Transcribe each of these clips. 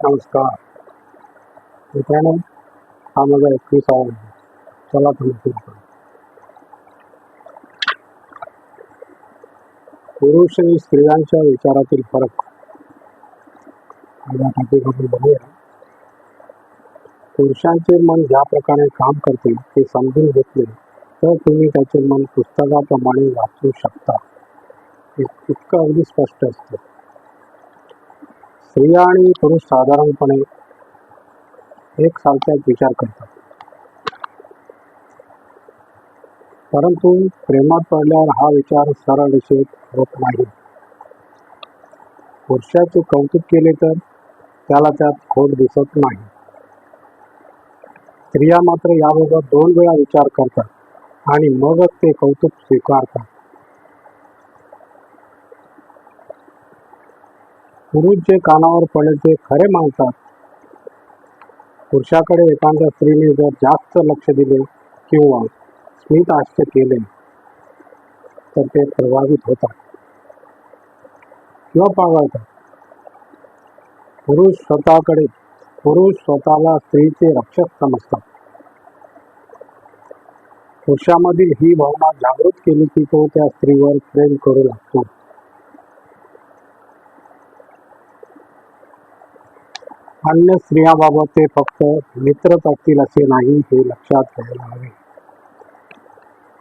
नमस्कार मित्रांनो हा। माझा एकवीस आहे चला तुम्ही सुरू पुरुष आणि स्त्रियांच्या विचारातील फरक। या टॉपिक आपण बघूया पुरुषांचे मन ज्या प्रकारे काम करते ते समजून घेतले तर तुम्ही त्याचे मन पुस्तकाप्रमाणे वाचू शकता. इतकं अगदी स्पष्ट असतं. स्त्रिया आणि पुरुष साधारणपणे एकसारख्याच विचार करतात. परंतु प्रेमात पडल्यावर हा विचार सरळ निषेध होत नाही. पुरुषाचे कौतुक केले तर त्याला त्यात खोट दिसत नाही. स्त्रिया मात्र याबाबत दोन वेळा विचार करतात आणि मगच ते कौतुक स्वीकारतात. पुरुष जे कानावर पडेल ते खरे मानतात पुरुषाकडे एखाद्या स्त्रीने जर जास्त लक्ष दिले किंवा स्मित आश्चर्य केले तर ते प्रभावित होतात. किंवा पाळतात पुरुष स्वतःकडे पुरुष स्वतःला स्त्रीचे रक्षक समजतात. पुरुषामधील ही भावना जागृत केली की तो त्या स्त्रीवर प्रेम करू लागतो. अन्य स्त्रियाबाबत ते फक्त मित्रच असतील असे नाही हे लक्षात घ्यायला हवे.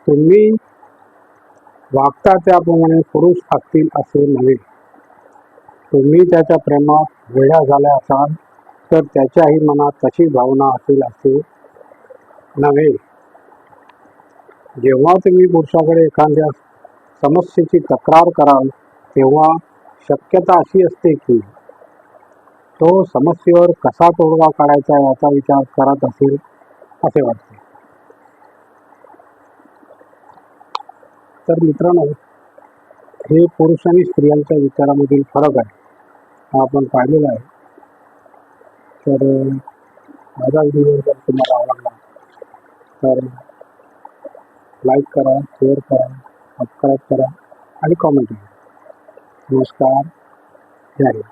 तुम्ही वागता त्याप्रमाणे पुरुष असतील असे नव्हे. तुम्ही त्याच्या प्रेमात वेळा झाल्या असाल तर त्याच्याही मनात तशी भावना असेल असे नव्हे. जेव्हा तुम्ही पुरुषाकडे एखाद्या समस्येची तक्रार कराल तेव्हा शक्यता अशी असते की तो समस्येवर कसा तोडगा काढायचा याचा विचार करत असेल असे वाटते. तर मित्रांनो हे पुरुष आणि स्त्रियांच्या विचारामधील फरक आहे. हा आपण पाहिलेला आहे. तर माझा व्हिडिओ जर तुम्हाला आवडला तर लाईक करा शेअर करा सबस्क्राईब करा आणि कॉमेंट करा. नमस्कार. जय हिंद.